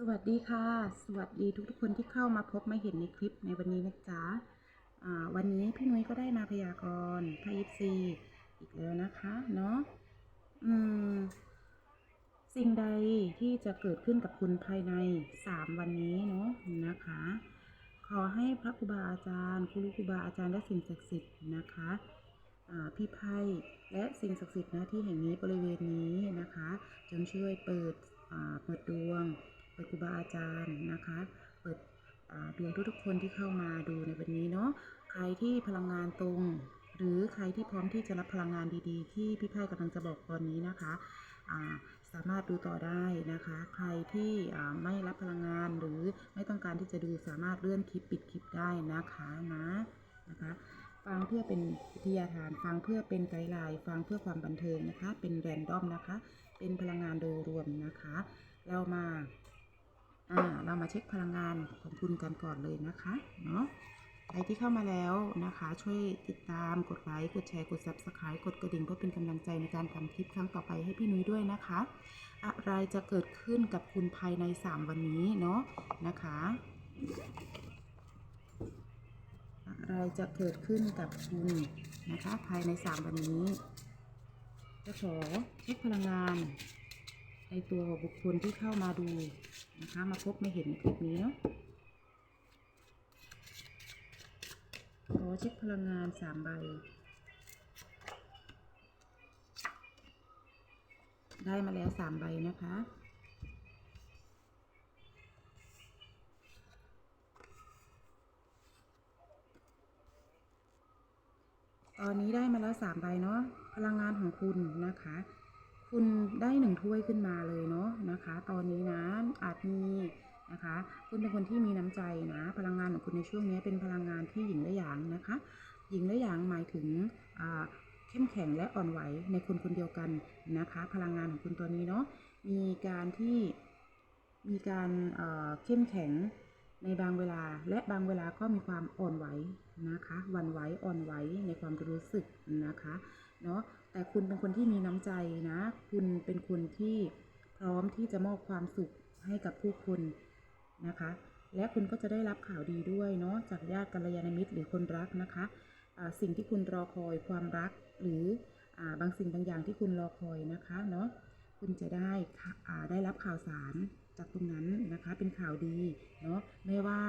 สวัสดีค่ะ สวัสดีทุกๆคนที่เข้ามาพบมาเห็นในคลิปในวันนี้นะจ๊ะวันนี้พี่นุ้ยก็ได้มาพยากรณ์ไพ่ยิปซีอีกแล้วนะคะเนาะอืมสิ่งใดที่จะเกิดขึ้นกับคุณภายใน 3 วันนี้เนาะนะคะ ขอให้พระครูบาอาจารย์ครูครูบาอาจารย์และสิ่งศักดิ์สิทธิ์นะคะพี่ไพ่และสิ่งศักดิ์สิทธิ์นะที่แห่งนี้บริเวณนี้นะคะจงช่วยเปิดเปิดดวง เปิดครูบาอาจารย์นะคะ เปิดอ่าดวงทุกๆคนที่เข้ามาดูในวันนี้เนาะ ใครที่พลังงานตรง หรือใครที่พร้อมที่จะรับพลังงานดี ๆ ที่พี่ไพ่กำลังจะบอกตอนนี้นะคะสามารถดูต่อได้นะคะ ใครที่ไม่รับพลังงานหรือไม่ต้องการที่จะดูสามารถเลื่อนคลิปปิดคลิปได้นะคะนะนะคะฟังเพื่อเป็นวิทยาทานฟังเพื่อเป็นไกด์ไลน์ฟังเพื่อความบันเทิงนะคะ เป็นแรนดอมนะคะ เป็นพลังงานโดยรวมนะคะ เรามา อ่าเรามาเช็คพลังงานของคุณกันก่อนเลยนะคะเนาะใครที่เข้ามาแล้วนะคะ ช่วยติดตามกดไลค์กดแชร์กด subscribe กดกระดิ่งเพื่อเป็นกำลังใจในการทำคลิปครั้งต่อไปให้พี่นุ้ยด้วยนะคะ อะไรจะเกิดขึ้นกับคุณภายใน 3 วันนี้เนาะนะคะ อะไรจะเกิดขึ้นกับคุณนะคะ ภายใน 3 วันนี้จะขอเช็คพลังงาน ในตัวบุคคลที่เข้ามาดูนะคะมาพบมาเห็นในคลิปนี้เนาะขอเช็คพลังงานสามใบ ได้มาแล้วสามใบนะคะตอนนี้ได้มาแล้วสามใบเนาะพลังงานของคุณนะคะ คุณได้หนึ่งถ้วยขึ้นมาเลยเนาะนะคะ ตอนนี้นะอาจมีนะคะ คุณเป็นคนที่มีน้ำใจนะ พลังงานของคุณในช่วงนี้เป็นพลังงานที่หญิงและหยางนะคะ หญิงและหยางหมายถึงเข้มแข็งและอ่อนไหวในคนคนเดียวกันนะคะ พลังงานของคุณตัวนี้เนาะมีการที่มีการเข้มแข็งในบางเวลาและบางเวลาก็มีความอ่อนไหวนะคะวันไหวอ่อนไหวในความรู้สึกนะคะเนาะ แต่คุณเป็นคนที่มีน้ำใจนะ คุณเป็นคนที่พร้อมที่จะมอบความสุขให้กับผู้คนนะคะ และคุณก็จะได้รับข่าวดีด้วยเนาะจากญาติกัลยาณมิตรหรือคนรักนะคะอ่าสิ่งที่คุณรอคอยความรักหรืออบางสิ่งบางอย่างที่คุณรอคอยนะคะเนาะคุณจะได้ได้รับข่าวสารจากตรงนั้นนะคะ เป็นข่าวดีเนาะไม่ว่า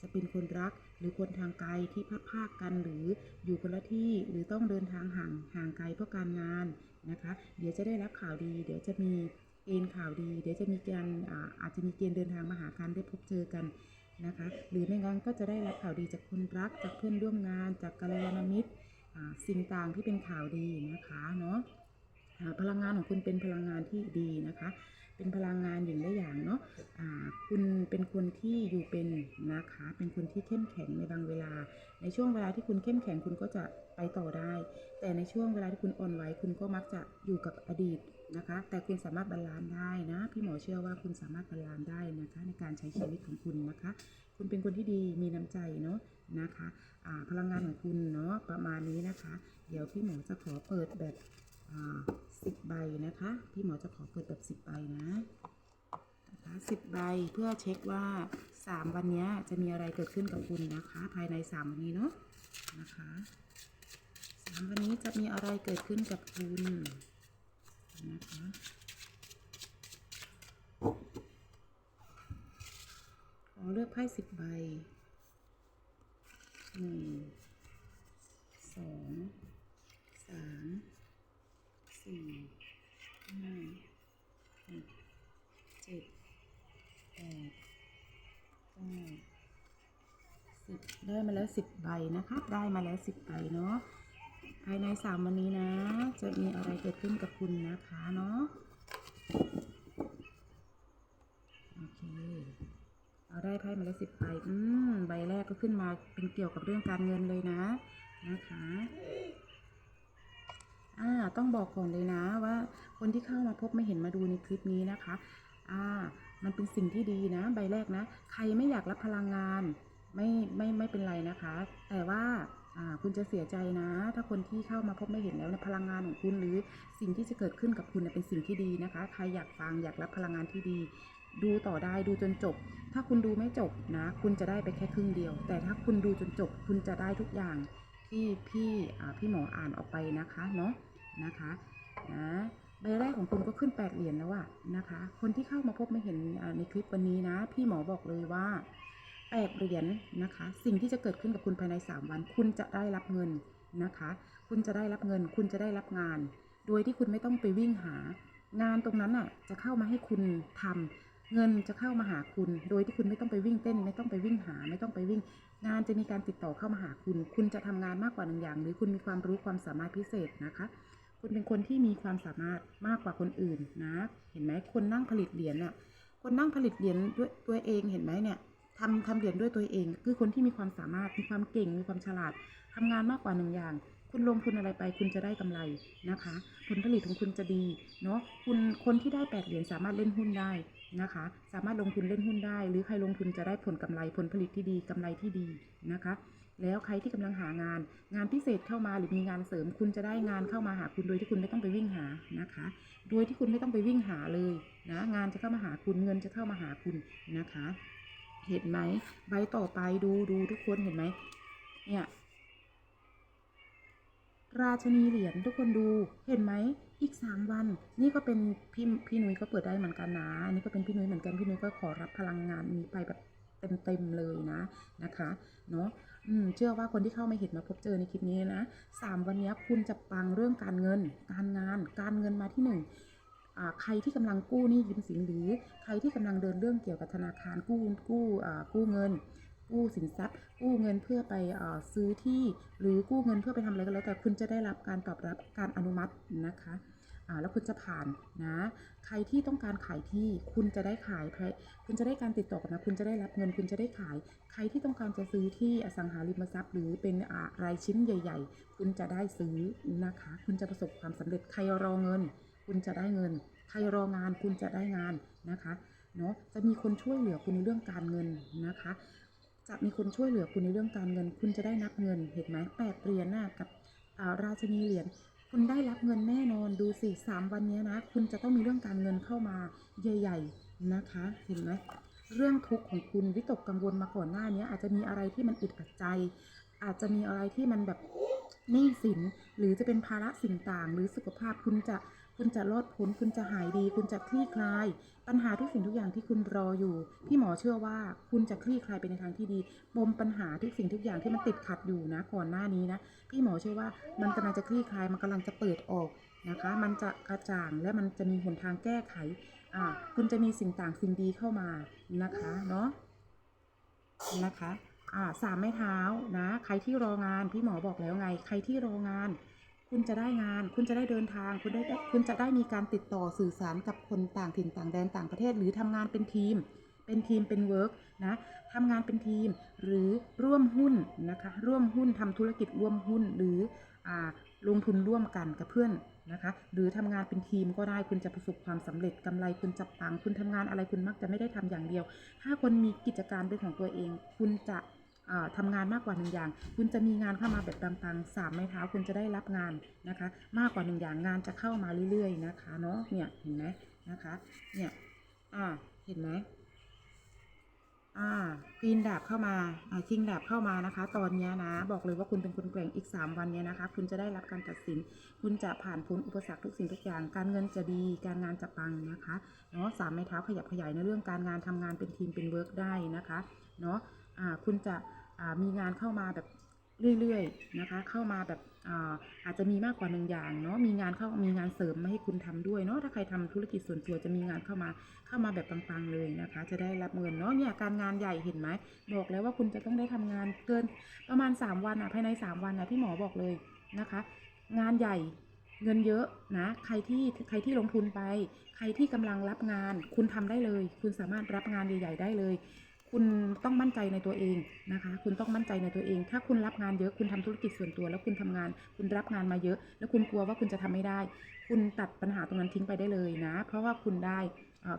จะเป็นคนรัก รือคนทางไกลที่พัดภาคกันหรืออยู่คนละที่หรือต้องเดินทางห่างห่างไกลเพราะการงานนะคะ เดี๋ยวจะได้รับข่าวดี เดี๋ยวจะมีเกณฑ์ข่าวดี เดี๋ยวจะมีการอาอาจจะมีเกณฑ์เดินทางมาหากันได้พบเจอกันนะคะ หรือไม่งั้นก็จะได้รับข่าวดีจากคนรักจากเพื่อนร่วมงาน จากกัลยาณมิตรสิ่งต่างที่เป็นข่าวดีนะคะเนาะพลังงานของคุณเป็นพลังงานที่ดีนะคะ เป็นพลังงานอย่างได้อย่างเนาะอ่าคุณเป็นคนที่อยู่เป็นนะคะ เป็นคนที่เข้มแข็งในบางเวลา ในช่วงเวลาที่คุณเข้มแข็งคุณก็จะไปต่อได้ แต่ในช่วงเวลาที่คุณอ่อนไหวคุณก็มักจะอยู่กับอดีตนะคะ แต่คุณสามารถบาลานซ์ได้นะ พี่หมอเชื่อว่าคุณสามารถบาลานซ์ได้นะคะ ในการใช้ชีวิตของคุณนะคะ คุณเป็นคนที่ดีมีน้ำใจเนาะนะคะอ่าพลังงานของคุณเนาะประมาณนี้นะคะ เดี๋ยวพี่หมอจะขอเปิดแบบ สิบใบนะคะ พี่หมอจะขอเปิดแบบสิบใบนะนะคะสิบใบเพื่อเช็คว่าสามวันนี้จะมีอะไรเกิดขึ้นกับคุณนะคะ ภายในสามวันนี้เนาะนะคะสามวันนี้จะมีอะไรเกิดขึ้นกับคุณนะคะขอเลือกไพ่สิบใบหนึ่งสอง สี่ห้าหกเจ็ดแปดเก้าสิบได้มาแล้วสิบใบนะคะ ได้มาแล้วสิบใบเนาะภายในสามวันนี้นะ จะมีอะไรเกิดขึ้นกับคุณนะคะเนาะโอเคเอาได้ไพ่มาแล้วสิบใบอืมใบแรกก็ขึ้นมาเป็นเกี่ยวกับเรื่องการเงินเลยนะนะคะ อ่าต้องบอกก่อนเลยนะว่าคนที่เข้ามาพบไม่เห็นมาดูในคลิปนี้นะคะอ่ามันเป็นสิ่งที่ดีนะ ใบแรกนะ ใครไม่อยากรับพลังงานไม่ไม่ไม่เป็นไรนะคะ แต่ว่าอ่าคุณจะเสียใจนะ ถ้าคนที่เข้ามาพบไม่เห็นแล้วเนพลังงานของคุณหรือสิ่งที่จะเกิดขึ้นกับคุณเนยเป็นสิ่งที่ดีนะคะ ใครอยากฟังอยากรับพลังงานที่ดี ดูต่อได้ดูจนจบ ถ้าคุณดูไม่จบนะ คุณจะได้ไปแค่ครึ่งเดียว แต่ถ้าคุณดูจนจบ คุณจะได้ทุกอย่างที่พี่พี่หมออ่านออกไปนะคะเนาะ นะคะนะใบแรกของคุณก็ขึ้นแปดเหรียญแล้วอะนะคะ คนที่เข้ามาพบไม่เห็นในคลิปวันนี้นะ พี่หมอบอกเลยว่าแปดเหรียญนะคะ สิ่งที่จะเกิดขึ้นกับคุณภายใน 3 วัน คุณจะได้รับเงินนะคะ คุณจะได้รับเงิน คุณจะได้รับงาน โดยที่คุณไม่ต้องไปวิ่งหา งานตรงนั้นน่ะจะเข้ามาให้คุณทำเงินจะเข้ามาหาคุณ โดยที่คุณไม่ต้องไปวิ่งเต้น ไม่ต้องไปวิ่งหา ไม่ต้องไปวิ่ง งานจะมีการติดต่อเข้ามาหาคุณ คุณจะทำงานมากกว่าหนึ่งอย่าง หรือคุณมีความรู้ความสามารถพิเศษนะคะ คุณเป็นคนที่มีความสามารถมากกว่าคนอื่นนะ เห็นไหมคนนั่งผลิตเหรียญน่ะ คนนั่งผลิตเหรียญด้วยตัวเองเห็นไหมเนี่ยทำทำเหรียญด้วยตัวเอง คือคนที่มีความสามารถ มีความเก่ง มีความฉลาดทำงานมากกว่าหนึ่งอย่าง คุณลงทุนอะไรไป คุณจะได้กำไรนะคะ ผลผลิตของคุณจะดีเนาะ คุณคนที่ได้แปดเหรียญสามารถเล่นหุ้นได้นะคะ สามารถลงทุนเล่นหุ้นได้ หรือใครลงทุนจะได้ผลกำไร ผลผลิตที่ดีกำไรที่ดีนะคะ แล้วใครที่กำลังหางาน งานพิเศษเข้ามาหรือมีงานเสริมคุณจะได้งานเข้ามาหาคุณโดยที่คุณไม่ต้องไปวิ่งหานะคะ โดยที่คุณไม่ต้องไปวิ่งหาเลยนะงานจะเข้ามาหาคุณเงินจะเข้ามาหาคุณนะคะ เห็นไหมใบต่อไปดูดูทุกคนเห็นไหมเนี่ยราชนีเหรียญทุกคนดูเห็นไหมอีกสามวัน นี่ก็เป็นพี่พี่นุ้ยก็เปิดได้เหมือนกันนะอันนี่ก็เป็นพี่นุ้ยเหมือนกันพี่นุ้ยก็ขอรับพลังงานนี้ไปแบบเต็มๆเลยนะนะคะเนาะ อืมเชื่อว่าคนที่เข้ามาเห็นมาพบเจอในคลิปนี้นะสามวันนี้คุณจะปังเรื่องการเงิน การงาน การเงินมาที่หนึ่งใครที่กำลังกู้หนี้ยืมสินหรือใครที่กำลังเดินเรื่องเกี่ยวกับธนาคารกู้กู้กู้เงิน กู้สินทรัพย์ กู้เงินเพื่อไปอซื้อที่ หรือกู้เงินเพื่อไปทำอะไรก็แล้วแต่คุณจะได้รับการตอบรับการอนุมัตินะคะ แล้วคุณจะผ่านนะ ใครที่ต้องการขายที่คุณจะได้ขายใครคุณจะได้การติดต่อกลับมาคุณจะได้รับเงิน คุณจะได้ขาย ใครที่ต้องการจะซื้อที่อสังหาริมทรัพย์ หรือเป็นอ่ารายชิ้นใหญ่ ๆ คุณจะได้ซื้อนะคะ คุณจะประสบความสำเร็จ ใครรอเงิน คุณจะได้เงิน ใครรองาน คุณจะได้งานนะคะ เนาะจะมีคนช่วยเหลือคุณในเรื่องการเงินนะคะ จะมีคนช่วยเหลือคุณในเรื่องการเงิน คุณจะได้นับเงิน เห็นไหมแปดเหรียญน่ะกับอาราชินีเหรียญ คุณได้รับเงินแน่นอนดูสิสามวันนี้นะ คุณจะต้องมีเรื่องการเงินเข้ามาใหญ่ๆนะคะ เห็นไหมเรื่องทุกข์ของคุณวิตกกังวลมาก่อนหน้านี้อาจจะมีอะไรที่มันอึดอัดใจ อาจจะมีอะไรที่มันแบบหนี้สินหรือจะเป็นภาระสิ่งต่าง หรือสุขภาพคุณจะ คุณจะรอดพ้นคุณจะหายดี คุณจะคลี่คลาย ปัญหาทุกสิ่งทุกอย่างที่คุณรออยู่ พี่หมอเชื่อว่าคุณจะคลี่คลายไปในทางที่ดีปมปัญหาทุกสิ่งทุกอย่างที่มันติดขัดอยู่นะก่อนหน้านี้นะ พี่หมอเชื่อว่ามันกำลังจะคลี่คลายมันกำลังจะเปิดออกนะคะ มันจะกระจ่างและมันจะมีหนทางแก้ไขอ่าคุณจะมีสิ่งต่างสิ่งดีเข้ามานะคะเนาะนะคะอ่าสามไม้เท้านะ ใครที่รองานพี่หมอบอกแล้วไง ใครที่รองาน คุณจะได้งาน คุณจะได้เดินทาง คุณได้คุณจะได้มีการติดต่อสื่อสารกับคนต่างถิ่นต่างแดนต่างประเทศ หรือทำงานเป็นทีม เป็นทีมเป็นเวิร์กนะทำงานเป็นทีมหรือร่วมหุ้นนะคะ ร่วมหุ้นทำธุรกิจร่วมหุ้นหรืออลงทุนร่วมกันกับเพื่อนนะคะ หรือทำงานเป็นทีมก็ได้คุณจะประสบความสำเร็จกำไรคุณจะปัง คุณทำงานอะไรคุณมักจะไม่ได้ทำอย่างเดียว ถ้าคนมีกิจการเป็นของตัวเอง คุณจะ อ่าทำงานมากกว่าหนึ่งอย่าง คุณจะมีงานเข้ามาแบบปังๆสามไม้เท้าคุณจะได้รับงานนะคะ มากกว่าหนึ่งอย่างงานจะเข้ามาเรื่อยๆนะคะเนาะเนี่ยเห็นไหมนะคะเนี่ยอ่าเห็นไหมอ่าควีนดาบเข้ามาอ่าคิงดาบเข้ามานะคะ ตอนนี้นะ บอกเลยว่าคุณเป็นคนแกร่งอีก 3 วันนี้นะคะ คุณจะได้รับการตัดสิน คุณจะผ่านพ้นอุปสรรคทุกสิ่งทุกอย่าง การเงินจะดี การงานจะปังนะคะเนาะสามไม้เท้าขยับขยายในเรื่องการงานทำงานเป็นทีมเป็นเวิร์กได้นะคะเนาะ คุณจะมีงานเข้ามาแบบเรื่อยๆนะคะ เข้ามาแบบอาอาจจะมีมากกว่าหนึ่งอย่างเนาะมีงานเข้ามีงานเสริมมาให้คุณทำด้วยเนาะถ้าใครทำธุรกิจส่วนตัวจะมีงานเข้ามาเข้ามาแบบปังๆเลยนะคะ จะได้รับเงินเนาะเนี่ยการงานใหญ่เห็นไหมบอกแล้วว่าคุณจะต้องได้ทำงานเกินประมาณ 3 วันอะภายใน 3 วันอะพี่หมอบอกเลยนะคะ งานใหญ่เงินเยอะนะใครที่ใครที่ลงทุนไป ใครที่กำลังรับงาน คุณทำได้เลย คุณสามารถรับงานใหญ่ ๆ ได้เลย คุณต้องมั่นใจในตัวเองนะคะ คุณต้องมั่นใจในตัวเอง ถ้าคุณรับงานเยอะ คุณทำธุรกิจส่วนตัว แล้วคุณทำงาน คุณรับงานมาเยอะ แล้วคุณกลัวว่าคุณจะทำไม่ได้ คุณตัดปัญหาตรงนั้นทิ้งไปได้เลยนะ เพราะว่าคุณได้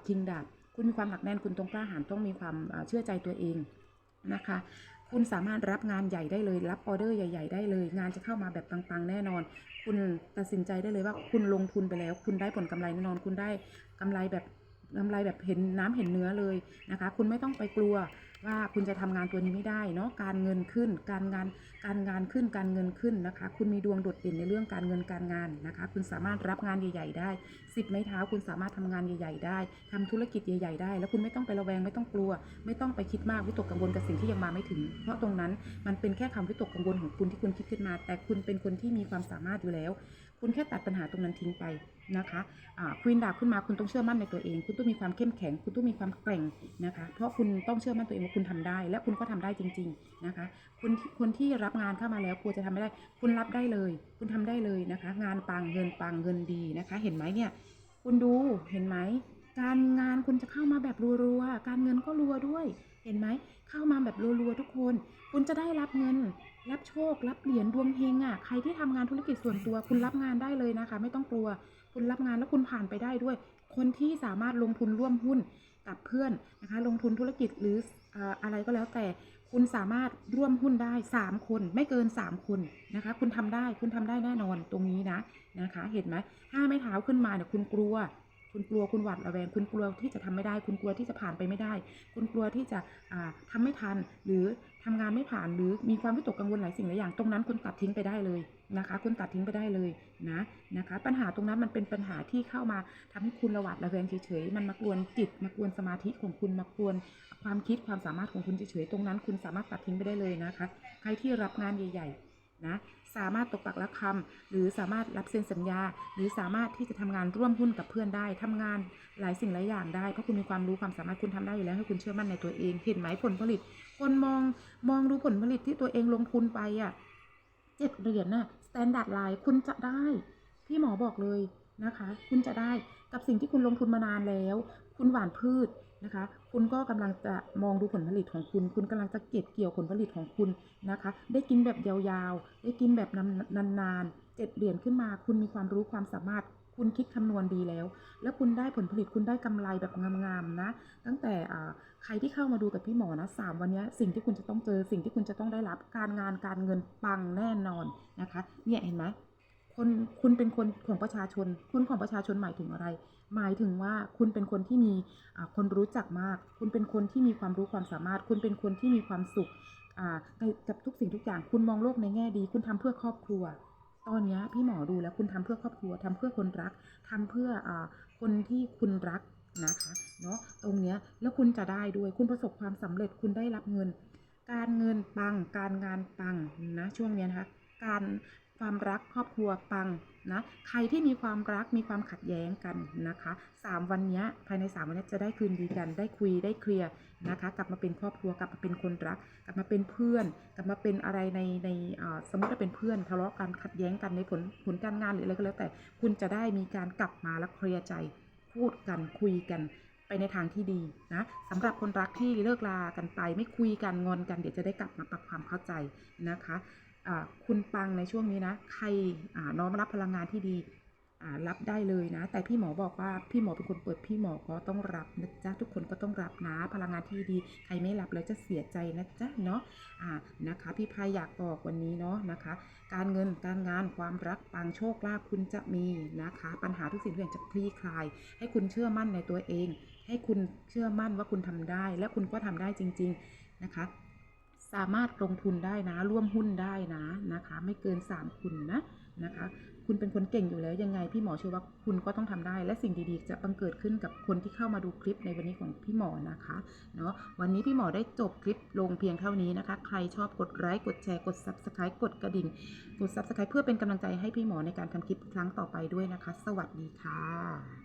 คิงดาบคุณมีความหนักแน่น คุณต้องกล้าหาญต้องมีความเชื่อใจตัวเองนะคะคคุณสามารถรับงานใหญ่ได้เลย รับออเดอร์ใหญ่ ๆ ได้เลย งานจะเข้ามาแบบปังๆ แน่นอน คุณตัดสินใจได้เลยว่าคุณลงทุนไปแล้ว คุณได้ผลกำไรแน่นอน คุณได้กำไรแบบ กำไรแบบเห็นน้ำเห็นเนื้อเลยนะคะ คุณไม่ต้องไปกลัวว่าคุณจะทำงานตัวนี้ไม่ได้เนาะการเงินขึ้น การงานการงานขึ้นการเงินขึ้นนะคะ คุณมีดวงโดดเด่นในเรื่องการเงินการงานนะคะ คุณสามารถรับงานใหญ่ ๆ ได้สิบไม้เท้าคุณสามารถทำงานใหญ่ ๆ ได้ทำธุรกิจใหญ่ ๆ ได้ แล้วคุณไม่ต้องไประแวงไม่ต้องกลัว ไม่ต้องไปคิดมากวิตกกังวลกับสิ่งที่ยังมาไม่ถึง เพราะตรงนั้นมันเป็นแค่คำวิตกกังวลของคุณที่คุณคิดขึ้นมา แต่คุณเป็นคนที่มีความสามารถอยู่แล้ว คุณแค่ตัดปัญหาตรงนั้นทิ้งไปนะคะควีนดาบขึ้นมาคุณต้องเชื่อมั่นในตัวเอง คุณต้องมีความเข้มแข็ง คุณต้องมีความแกร่งนะคะ เพราะคุณต้องเชื่อมั่นตัวเองว่าคุณทำได้ และคุณก็ทำได้จริง ๆนะคะคุณคนที่รับงานเข้ามาแล้วกลัวจะทำไม่ได้ คุณรับได้เลย คุณทำได้เลยนะคะ งานปังเงินปังเงินดีนะคะ เห็นไหมเนี่ย คุณดูเห็นไหมการงานคุณจะเข้ามาแบบรัวๆ การเงินก็รัวด้วย เห็นไหม เข้ามาแบบรัวๆทุกคน คุณจะได้รับเงิน รับโชครับเหรียญดวงเฮงอะใครที่ทำงานธุรกิจส่วนตัวคุณรับงานได้เลยนะคะ ไม่ต้องกลัว คุณรับงานแล้วคุณผ่านไปได้ด้วย คนที่สามารถลงทุนร่วมหุ้นกับเพื่อนนะคะ ลงทุนธุรกิจหรืออะไรก็แล้วแต่คุณสามารถร่วมหุ้นได้ 3 คน ไม่เกิน 3 คนนะคะ คุณทำได้คุณทำได้แน่นอนตรงนี้นะนะคะ เห็นไหมถ้าไม่เท้าขึ้นมาเนี่ยคุณกลัว คุณกลัวคุณหวาดระแวง คุณกลัวที่จะทำไม่ได้ คุณกลัวที่จะผ่านไปไม่ได้ คุณกลัวที่จะอ่าทำไม่ทัน หรือทำงานไม่ผ่าน หรือมีความวิตกกังวลหลายสิ่งหลายอย่าง ตรงนั้นคุณตัดทิ้งไปได้เลยนะคะ คุณตัดทิ้งไปได้เลยนะนะคะ ปัญหาตรงนั้นมันเป็นปัญหาที่เข้ามาทำให้คุณระหวาดระแวงเฉยๆ มันมากวนจิต มากวนสมาธิของคุณ มากวนความคิดความสามารถของคุณเฉยๆ ตรงนั้น คุณสามารถตัดทิ้งไปได้เลยนะคะ ใครที่รับงานใหญ่ ๆ นะสามารถตกปักรับคำหรือสามารถรับเซ็นสัญญา หรือสามารถที่จะทำงานร่วมหุ้นกับเพื่อนได้ทำงานหลายสิ่งหลายอย่างได้เพราะคุณมีความรู้ความสามารถคุณทำได้อยู่แล้วให้คุณเชื่อมั่นในตัวเองเห็นไหมผลผลิต คนมองมองดูผลผลิตที่ตัวเองลงทุนไปอะเจ็ดเหรียญน่ะสแตนดาร์ดไลน์คุณจะได้พี่หมอบอกเลยนะคะ คุณจะได้กับสิ่งที่คุณลงทุนมานานแล้ว คุณหว่านพืช นะคะ คุณก็กำลังจะมองดูผลผลิตของคุณ คุณกำลังจะเก็บเกี่ยวผลผลิตของคุณนะคะ ได้กินแบบยาวๆ ได้กินแบบนานๆเจ็ดเหรียญขึ้นมา คุณมีความรู้ความสามารถคุณคิดคำนวณดีแล้ว แล้วคุณได้ผลผลิตคุณได้กำไรแบบงามๆนะ ตั้งแต่ใครที่เข้ามาดูกับพี่หมอนะสามวันนี้สิ่งที่คุณจะต้องเจอ สิ่งที่คุณจะต้องได้รับการงานการเงินปังแน่นอนนะคะ เนี่ยเห็นไหม คนคุณเป็นคนของประชาชน คุณของประชาชนหมายถึงอะไร หมายถึงว่าคุณเป็นคนที่มีคนรู้จักมาก คุณเป็นคนที่มีความรู้ความสามารถ คุณเป็นคนที่มีความสุขในกับทุกสิ่งทุกอย่าง คุณมองโลกในแง่ดี คุณทำเพื่อครอบครัว ตอนนี้พี่หมอดูแล้วคุณทำเพื่อครอบครัวทำเพื่อคนรักทำเพื่ออคนที่คุณรักนะคะเนาะตรงเนี้ยแล้วคุณจะได้ด้วย คุณประสบความสำเร็จคุณได้รับเงิน การเงินปัง การงานปังนะช่วงเนี้ยนะคะการ ความรักครอบครัวปังนะใครที่มีความรักมีความขัดแย้งกันนะคะสามวันนี้ภายในสามวันนี้จะได้คืนดีกัน ได้คุยได้เคลียร์นะคะ กลับมาเป็นครอบครัวกลับมาเป็นคนรัก กลับมาเป็นเพื่อน กลับมาเป็นอะไรในในสมมติว่าเป็นเพื่อนทะเลาะกันขัดแย้งกันในผลผลการงานหรืออะไรก็แล้วแต่คุณจะได้มีการกลับมาแล้วเคลียร์ใจพูดกันคุยกันไปในทางที่ดีนะสำหรับคนรักที่เลิกลากันไปไม่คุยกันงอนกันเดี๋ยวจะได้กลับมาปรับความเข้าใจนะคะ คุณปังในช่วงนี้นะ ใครน้อมรับพลังงานที่ดีรับได้เลยนะ แต่พี่หมอบอกว่าพี่หมอเป็นคนเปิดพี่หมอก็ต้องรับนะจ๊ะทุกคนก็ต้องรับนะ พลังงานที่ดีใครไม่รับแล้วจะเสียใจนะจ๊ะเนาะอ่านะคะ พี่พายอยากบอกวันนี้เนาะนะคะ การเงินการงานความรักปังโชคลาภคุณจะมีนะคะ ปัญหาทุกสิ่งทุกอย่างจะคลี่คลาย ให้คุณเชื่อมั่นในตัวเอง ให้คุณเชื่อมั่นว่าคุณทำได้ และคุณก็ทำได้จริง ๆนะคะ สามารถลงทุนได้นะ ร่วมหุ้นได้นะนะคะ ไม่เกิน 3 คุณนะนะคะ คุณเป็นคนเก่งอยู่แล้วยังไงพี่หมอเชื่อว่าคุณก็ต้องทำได้ และสิ่งดีๆ จะบังเกิดขึ้นกับคนที่เข้ามาดูคลิปในวันนี้ของพี่หมอนะคะเนาะวันนี้พี่หมอได้จบคลิปลงเพียงเท่านี้นะคะ ใครชอบกดไลค์กดแชร์กด subscribe กดกระดิ่งกด subscribe เพื่อเป็นกำลังใจให้พี่หมอในการทำคลิปครั้งต่อไปด้วยนะคะ สวัสดีค่ะ